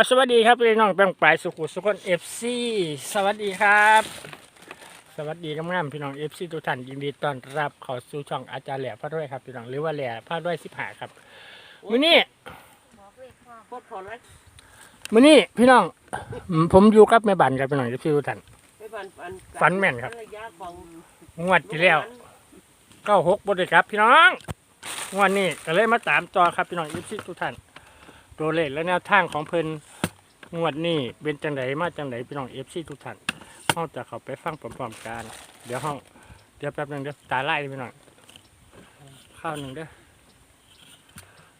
กับ สวัสดีครับพี่น้องแป้งปลายสุขุมสุขนเอฟซีสวัสดีครับ สวัสดีงามๆพี่น้องเอฟซีทุกท่านยินดีต้อนรับเข้าสู่ช่องอาจารย์แหล่พระด้วยครับพี่น้องหรือว่าแหล่พระด้วยสิบหาครับมื้อนี้พดผลเลยมื้อนี้พี่น้องอืมผมอยู่กับแม่บันครับพี่น้องเอฟซีทุกท่านไม่บันปันฝันแม่นครับระยะของงวดที่แล้วเก้าหกบไดครับพี่น้องงวดนี้ก็เลยมาตามต่อครับพี่น้องเอฟซีทุกท่าน ตัวเลขและแนวทางของเพิ่นงวดนี้เป็นจังไดมาจังไดพี่น้องเอฟซีทุกท่านห้องจะเข้าไปฟังพร้อมๆกัน เดี๋ยวห้องเดี๋ยวแป๊บหนึงเดี๋ยวตาไล่พี่น้องข้าวหนึ่งเด้อ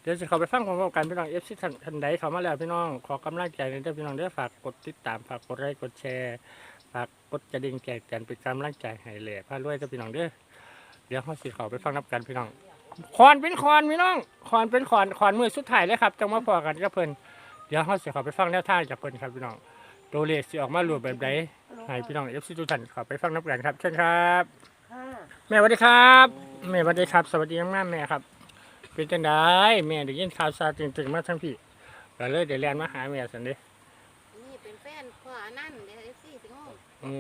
เดี๋ยวจะเข้าไปฟังพร้อมๆกันพี่น้องเอฟซีท่านใดเข้ามาแล้วพี่น้องขอกำลังใจหนอยเด้อพี่น้องเด้อฝากกดติดตามฝากกดไลค์กดแชร์ฝากกดกระดิ่งแจ้งเตือนเป็นกำลังใจให้เลยพาด้วยเด้อพี่น้องเด้อเดี๋ยวเขาสิเขาไปฟังนับกันพี่น้อง คอนเป็นคอนพี่น้องคอนเป็นคอนคอนมือสุดท้ายเลยครับจังมาพอกันกับเพิ่นเดี๋ยวเขาสิเขาไปฟังแนวทางจากเพิ่นครับพี่น้องตัวเลขสิออกมารูปแบบใดให้พี่น้องเอฟซีทุกท่านเขาไปฟังนับกันครับเชิญครับค่ะแม่สวัสดีครับแม่สวัสดีครับ สวัสดีมากๆแม่ครับ เป็นจังไดแม่ได้ยินข่าวซาตึงๆมาทั้งพี่ก็เลยเดี๋ยวแลนมาหาแม่สันเด้นี่เป็นแฟนพ่ออันนั่นเดี๋ยวเอฟซีสิงห์โอ้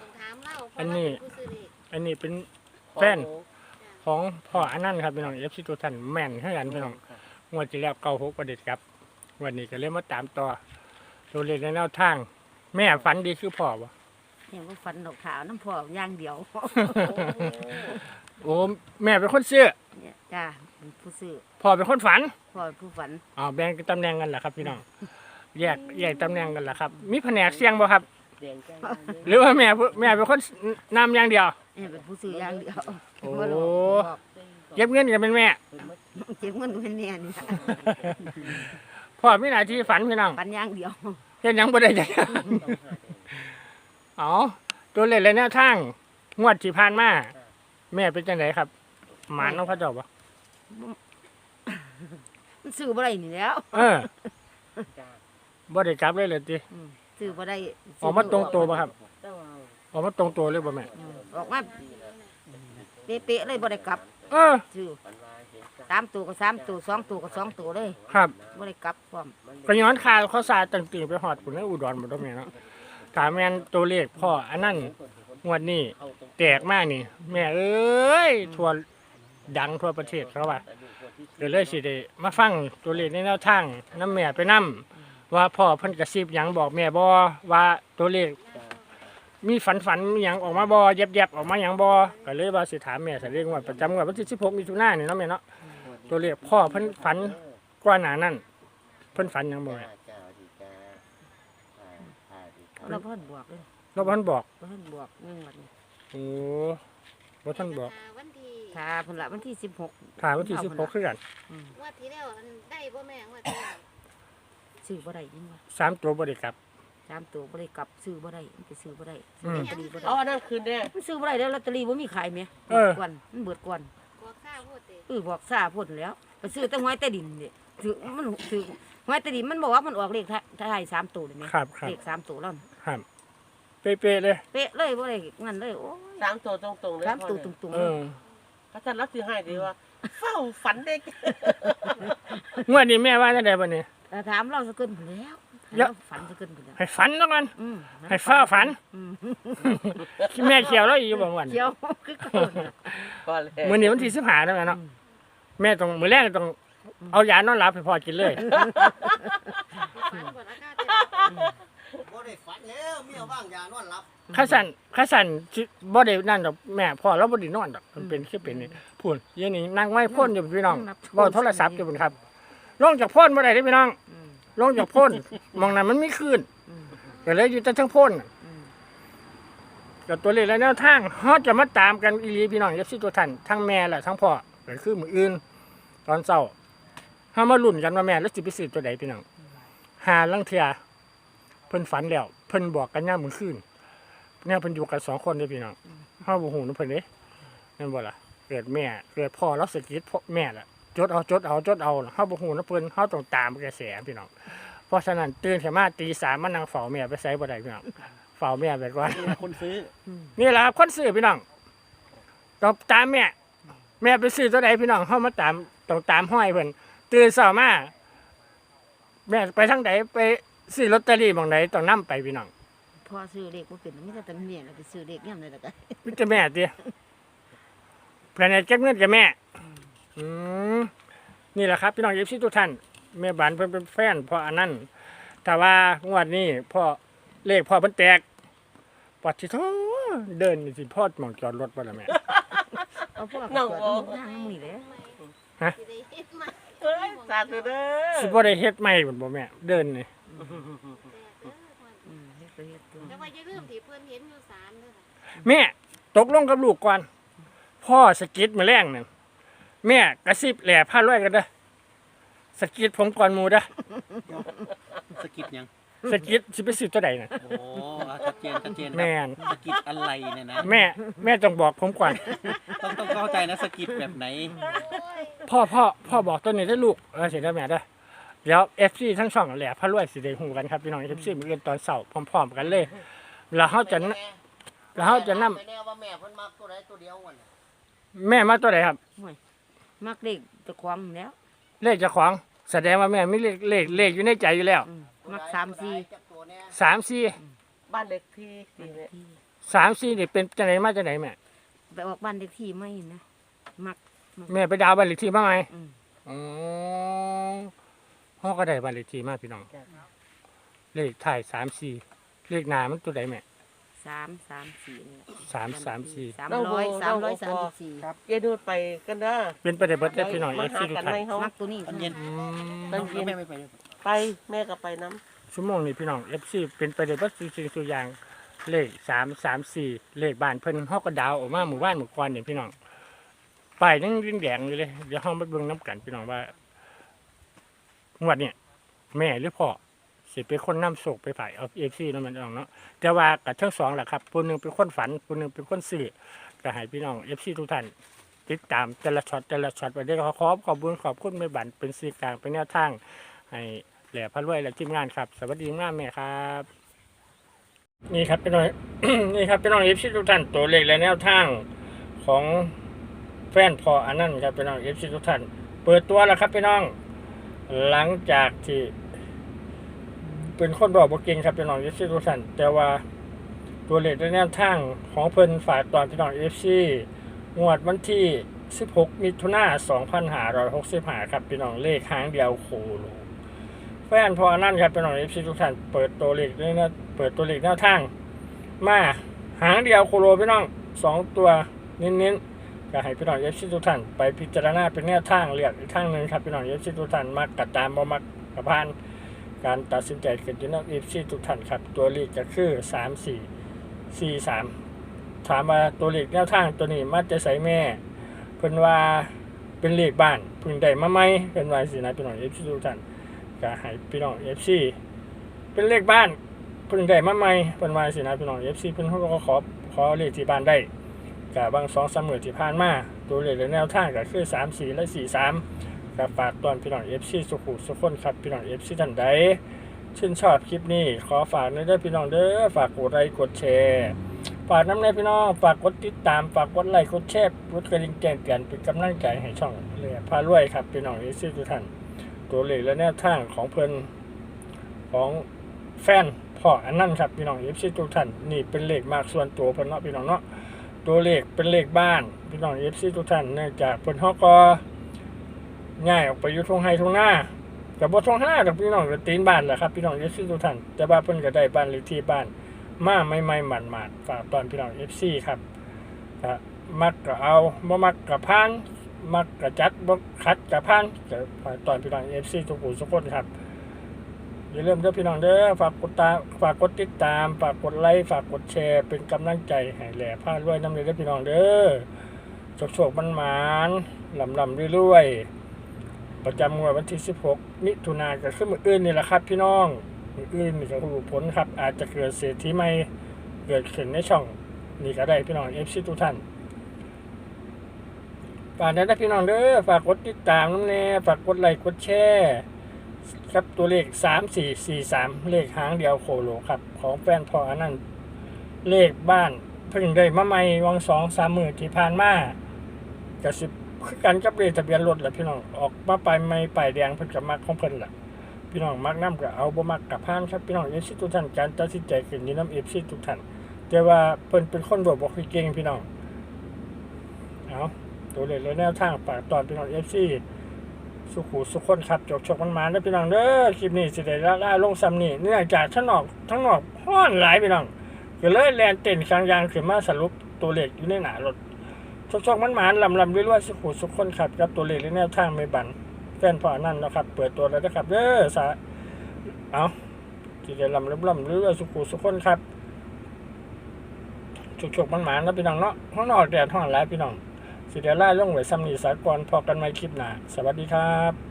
ต้องถามเล่าเพอัราะนเรานี้เป็นผู้ซื้อเลขอันนี้เป็นแฟน ของพ่ออันนั้นครับพี่น้องเอฟซีตัวท่านแม่นเท่ากันพี่น้องงวดที่แล้วเก้าหกประเด็ดครับ วันนี้ก็เลยมาตามต่อตัวเลขในแนวทาง แม่ฝันดีคือพ่อบ่ยังก็ฟันดอกขาวน้ำพอกอย่างเดียวโอ้แม่เป็นคนเชื่อเนี่ยจ้าเป็นผู้ซื้อพ่อเป็นคนฝันพ่อเป็นผู้ฝันอ๋อแบ่งตำแหน่งกันเหรอครับ พี่น้องแยกแยกตำแหน่งกันเหรอครับ มีแผนกเสียงบ่ครับแดงแก้วหรือว่าแม่ผู้แม่เป็นคนนำอย่างเดียวเนี่ยเป็นผู้ซื้ออย่างเดียวโอ้บ่รู้บอกเก็บเงินกันเป็นแม่เจ็บเงินเป็นเนี่ยนี่พ่อมีหน้าที่ฝันพี่น้องฝันอย่างเดียวเฮ็ดหยังบ่ได้จักอย่างอ๋อตัวเลขและแนวทางงวดที่ผ่านมาแม่เป็นจังไดครับ หมานน้องพระเจ้าบ่มันซื้อบ่ได้นี่แหล้วเออบ่ได้กลับเลยเลยติอืมซื้อบ่ได้ออกมาตรงตัวบ่ครับต้องเอาออกมาตรงตัวเลยบ่แม่ อืม ออกมาเป๊ะๆเลยบ่ได้กลับเออซื้อฝันว่าเห็นจ้าสามตัวก็สามตัวสองตัวก็สองตัวเลยครับบ่ได้กลับพร้อมก็ย้อนข่าวเขาสาดตั้งตื่นไปฮอดปุ่นในอุดรบ่ดอกแม่เนาะถามแม่นตัวเลขพ่ออันนั้นงวดนี้เข้าตรงแตกมากนี่ แม่เอ้ยทั่วดังทั่วประเทศเขาว่ากระดูกคนที่เดี๋ยวเลยสิได้มาฟังตัวเลขในแนวทางน้ำแม่ไปนํว่าพ่อเพิ่นกระซิบหยังบอกแม่บ่ว่าตัวเลข มีฝันฝันๆมีหยังออกมาบ่แยบๆออกมาหยังบ่ก็เลยว่าสิถามแม่สะเรียงว่าประจำวันที่16มิถุนายนนี่เนาะแม่เนาะตัวเลขพ่อเพิ่นฝันกว่าหน้านั้นเพิ่นฝันหยังบ่แม่จ้าดีจ้าอ่าอ่าดีจ้าเราเพิ่นบวกเลยเราเพิ่นบอกเพิ่นบวกเงินบัดนี้โอ้บ่ท่านบอกวันที่ถ้าเพิ่นละวันที่16ถามวันที่16คือกันอืมงวดที่แล้วอันได้บ่แม่งวดที่แล้วซื้อบ่ได้ยินว่าสามตัวบ่ได้กลับ สามตัวบ่ได้กลับซื้อบ่ได้มันไปซื้อบ่ได้อืมลอตเตอรี่บ่ได้เอาอันนั้นคืนแน่มันซื้อบ่ได้แล้วลอตเตอรี่บ่มีขายแหมเออเบิดก่อนมันเบิดก่อนบอกข้าพูดเตะเออบอกซ่าพ่นแล้วไปซื้อแต่หวยใต้ดินนี่ถือมันถือหวยใต้ดินมันบอกว่ามันออกเลขท้ายสามตัวเลยแหมครับครับเลขสามตัวแล้วครับเป๊ะๆเลย เป๊ะเลยบ่ได้งั้นเลยโอ้ยสามตัวตรงๆเลยสามตัวพ่ตอรงๆเอเลยอพระท่านรับซื้อให้ดีว่า เฝ้าฝันเด็กงวดนี้แม่ว่าจังไดบัดนี้แต่ถามเราสะเกินพุ่นแล้ว เยอะเราฝันสะเกินพุ่นแล้วให้ฝันแล้วกันอืมให้ฟ้าฝันอืมแม่เขียวแล้วอีกบ่วันเกี่ยวคือเก่าน่ะพอเลยมื้อนี้วันที่15แล้วแม่เนาะอืมแม่ต้องมื้อแรกต้องเอายานอนหลับให้พ่อกินเลยฝันบ่ละข้าเจ้าบ่ได้ฝันแล้วเมียว่างยานอนหลับข้าสั่นข้าสั่นสิบ่ได้นั่นดอกแม่พ่อเราบ่ได้นอนดอกมันเป็นคือเป็นนี่พูนเดี๋ยวนี้นั่งไม้พ่นอยู่พี่น้องบ่โทรศัพท์อยู่พุ่นครับลงจากพ่นบ่ได้เด้อพี่น้อง อืม ลงจากพ่นมองนั้นมันมีคลื่นอืมก็เลยอยู่แต่ทั้งพ่นน่ะอืมกับตัวเลขและแนวทางเฮาจะมาตามกันอีหลีพี่น้องเอฟซีตัวท่านทั้งแม่และทั้งพ่อก็คือมื้ออื่น ตอนเช้าเฮามาลุ้นกันว่าแม่แล้วสิไปซื้อตัวใดพี่น้องหาลังเทื่อเพิ่นฝันแล้วเพิ่นบอกกันยามมื้อคืนเนี่ยเพิ่นอยู่กันสองคนเด้อพี่น้องเฮาบ่ฮู้นำเพิ่นเด้แม่นบ่ล่ะเกิดแม่เกิดพ่อแล้วสะกิดพ่อแม่ล่ะ จดเอาจดเอาจดเอาเฮาบ่ฮู้นำเพิ่นเฮาต้องตามกระแสพี่น้องเพราะฉะนั้นตื่นขึ้นมาตีสามมานั่งเฝ้าแม่ไปไสบ่ได้พี่น้องเฝ้าแม่ไปก่อนคนซื้อนี่แหละครับคนซื้อพี่น้องต้องตามแม่แม่ไปซื้อตัวใดพี่น้องเข้ามาตามต้องตามห้อยเพิ่นตื่นเช้ามาแม่ไปทางไหนไปซื้อลอตเตอรี่บางไหนต้องนํไปพี่น้องพอซื้อเลขบ่เป็นมีแต่แต่เมียแล้วไปซื้อเลขยามใดแล้วก็มิตรแม่ติแผนกเก็บเงินกับแม่ อืมนี่แหละครับพี่น้องเอฟซีทุกท่านแม่บานเพิ่นเป็นแฟนพ่ออันนั้นแต่ว่างวดนี้พ่อเลขพ่อเพิ่นแตกปัดที่ท้อเดินนี่สิพ่อหมองจอดรถบ่ล่ะแม่ เอาพวกน้องตรวจโอ้ ทางมื้อนี้แหละฮะสิได้เฮ็ดมาเอ้ยสาธุเด้อสิบ่ได้เฮ็ดใหม่บ่แม่เดินนี่แตกเด้อมันอืมเฮ็ดไปเฮ็ดตัวแต่ว่าอย่าลืมที่เพิ่นเห็นอยู่สามเด้อค่ะแม่ตกลงกับลูกก่อน พ่อสะกิดมาแรงนั่น แม่กระซิบแหล่ผ้าร้อยกันเด้อสะกิดผมก่อนหมู่เด้อสะกิดยังสะกิดสิไปซื้อตัวใดน่ะโอ้อะชัดเจนชัดเจนครับแม่นสะกิดอะไรเนี่ยนะแม่ แม่ต้องบอกผมก่อนต้องต้องเข้าใจนะสะกิดแบบไหนพ่อพ่อพ่อบอกตัวนี้ได้ลูกเออเสียได้แม่ได้อเดี๋ยวเอฟซีทั้งสองแหละพระรวยสิได้หูกันครับพี่น้องเอฟซีมือเรียนตอนเสาร์พร้อมๆกันเลยแล้วเขาจะนแล้วเขาจะนไปแน่ว่าแม่เพิ่นมักตัวใดตัวเดียววันน่ะำแม่มาตัวไหนครับ มักเลขเจะความแล้ว เลขเจะของ แสดงว่าแม่มีเลขเลขเลขอยู่ในใจอยู่แล้วอืมตัวมักใดสามสี่ตัวใดจักตัวแน่สามสี่บ้านเด็กที่สี่เนี่ยที่สามสี่นี่เป็นจังไหนมาจังไหนแม่ไปออกบ้านเลขที่ไม่นะ มักแม่ไปดาวบ้านเลขที่มาไหมอืมอ๋อพ่อก็ได้บ้านเลขที่มาพี่น้องเลขถ่ายสามสี่เลขหนามันตัวไหนแม่ สามสามสี่นี่แหละสามสามสี่ สามร้อยสามร้อยสามสิบสี่เยายดูดไปกันเด้อเป็นไปได้เบิดเด้อพี่น้องเอมาฟหาซีทุกกันท่านไหมเขามักตัวนี้ตอนเย็นอืมตอนเย็น แม่ไม่ไปด้วยไปแม่ก็ไปน้ชั่วโมงนี้พี่น้องเอฟซีเป็นไปได้เบิดสิ่งสิ่งทุกอย่างเลขสามสามสี่เลขบ้านเพิ่นฮอกก็ดาวออกมาหมู่บ้านหมู่กรเนี่ยพี่น้องไปายยังยิ่งแดงอยู่เลยเดี๋ยวห้องไปเบิ่งน้ำกันพี่น้องว่างวดเนี่ยแม่หรือพ่อ สิเป็นคนนำโศกไปฝ่ายเอาเอฟซีนั่นมันเองเนาะแต่ว่ากับทั้งสองแหละครับคนหนึ่งเป็นคนฝันคนหนึ่งเป็นคนสื่อก็ให้พี่น้องเอฟซีทุกท่านติดตามแต่ละช็อตแต่ละช็อตไปได้ขอขอบขอบคุณขอบคุณไม่บันเป็นสื่อกลางเป็นแนวทางให้แหล่พระรวยและทีมงานครับ สวัสดีงามแม่ครับนี่ครับพี่น้อง นี่ครับพี่น้องเอฟซีทุกท่านตัวเลขและแนวทางของแฟนพออันนั้นครับพี่น้องเอฟซีทุกท่าน เปิดตัวแล้วครับพี่น้อง หลังจากที่ เป็นคนบอกบอกเก่งครับพี่น้องเอฟซีทุกท่านแต่ว่าตัวเลขและแนวทางของเพิ่นฝากตอนพี่น้องเอฟซีงวดวันที่ 16 มิถุนายน2565 ครับพี่น้องเลขหางเดียวโคโลแฟนพอนั่นครับเป็นน่อยเอฟซีทุกท่านเปิดตัวเลขด้วยนะเปิดตัวเลขแนวทาง มาหางเดียวโคโลพี่น้องสองตัวเน้นๆก็ให้พี่น้องเอฟซีทุกท่านไปพิจารณาเป็นแนวทางเลือกอีกทางหนึ่งครับพี่น้องเอฟซีทุกท่านมักกัดตามบ่มักกับพาน การตัดสินใจเกิดที่น้องเอฟซีทุกท่านครับ ตัวเลขก็คือสามสี่สี่สามถามว่าตัวเลขแนวทางตัวนี้มาจะใส่แม่เพิ่นว่าเป็นเลขบ้านเพิ่งได้มาไหมเพิ่นว่าสินะพี่น้องเอฟซีทุกท่านก็ให้พี่น้องเอฟซีเป็นเลขบ้านเพิ่งได้มาใหมเพิ่นว่าสินะพี่น้องเอฟซีเพิ่นเขาก็ขอขอเลขที่บ้านได้ก็บางสองสามมื้อที่ผ่านมาตัวเลขและแนวทางก็คือ3 4และ4 3 ก็ฝากตอนพี่น้องเอฟซีสุขุสุขคนครับพี่น้องเอฟซีท่านใดชื่นชอบคลิปนี้ ขอฝากในเด้อพี่น้องเด้อฝากกดไลค์กดแชร์ฝากน้ำในพี่น้องฝากกดติดตามฝากกดไลค์กดแชร์กดกระดิ่งแจ้งเตือนเป็นกำลังใจให้ช่องเลยพารวยครับพี่น้องเอฟซีทุกท่านตัวเลขและแนวทางของเพิ่นของแฟนพ่ออันนั้นครับพี่น้องเอฟซีทุกท่านนี่เป็นเลขมากส่วนตัวเพิ่นเนาะพี่น้องเนาะตัวเลขเป็นเลขบ้านพี่น้องเอฟซีทุกท่านเนื่องจากเพิ่นฮอกก็ ง่ายออกไปอยู่ทงไฮทงหน้ากับบ่ทงห้าดอกพี่น้องก็ตีนบ้านแหละครับพี่น้องเอฟซีทุกท่านแต่ว่าเพิ่นก็ได้บ้านเลขที่บ้าน มาไม่ไม่หมันหมาดฝากตอนพี่น้องเอฟซีครับมักก็เอาบ่มักก็พานมักกระจัดบ่คัดกระพันจะฝากตอนพี่น้องเอฟซีทุกผู้ทุกคนครับอย่าลืมเด้อพี่น้องเด้อฝากกดตามฝากกดติดตาม ฝากกดไลค์ฝากกดแชร์ เป็นกำลังใจให้แหล่ผ้ารวยน้ำเลยเด้อพี่น้องเด้อโชคโชคมันหมานลำลำรวยๆ ประจำงวดวันที่ 16 มิถุนายนก็คือมื้ออื่นนี่แหละครับ พี่น้องมืออื่นนี่ก็รู้ผลครับ อาจจะเกิดเศรษฐีใหม่เกิดขึ้นในช่องนี่ก็ได้พี่น้องเอฟซีทุกท่านฝากได้พี่น้องเด้อฝากกดติดตามน้ำแน่ฝากกดไลค์กดแชร์ครับตัวเลขสามสี่สี่สามเลขหางเดียวโคโลครับ ของแฟนพออันนั้นเลขบ้านเพิ่งได้มาใหม่วังสองสามหมื่นที่ผ่านมาก็สิบ คือกันกับเลขทะเบียนรถแหละพี่น้องออกมาไปไม่ป้ายแดงเพิ่นกับมาของเพิ่นแหละพี่น้องมักน้ำก็เอาบ่มักกับพานครับพี่น้องเอฟซีทุกท่านการตัดสินใจขึ้นอยู่น้ำเอฟซีทุกท่านแต่ว่าเพิ่นเป็นคนบ่บ่ค่อยเก่งพี่น้องเอาตัวเลขและแนวทางฝากตอนพี่น้องเอฟซีสุขุสุขคนครับจกชกมันมาเด้อพี่น้องเด้อคลิปนี้สิได้ละล่าลงซ้ำนี่เนื่องจากทั้งนอกทั้งนอกฮ้อนหลายพี่น้องก็เลยแลนเต้นกลางยางขึ้นมาสรุปตัวเลขอยู่ในหนารถ ชกชกมันหมาลำลำเรื่อยๆสุขุสุขคนครับกับตัวเลขและแนวทางไม่บันแฟนพ่อนั่นนะครับ เปิดตัวแล้วนะครับเด้อสาเอาที่จะลำลำลำเรื่อยๆสุขุสุขคนครับฉุกๆมันหมานะพี่น้องเนาะห้องนอกแดดห้องหลายพี่น้องสิเดล่าล่องไว้ซ้ำนี่สากรพอกันไม่คลิปหน้าสวัสดีครับ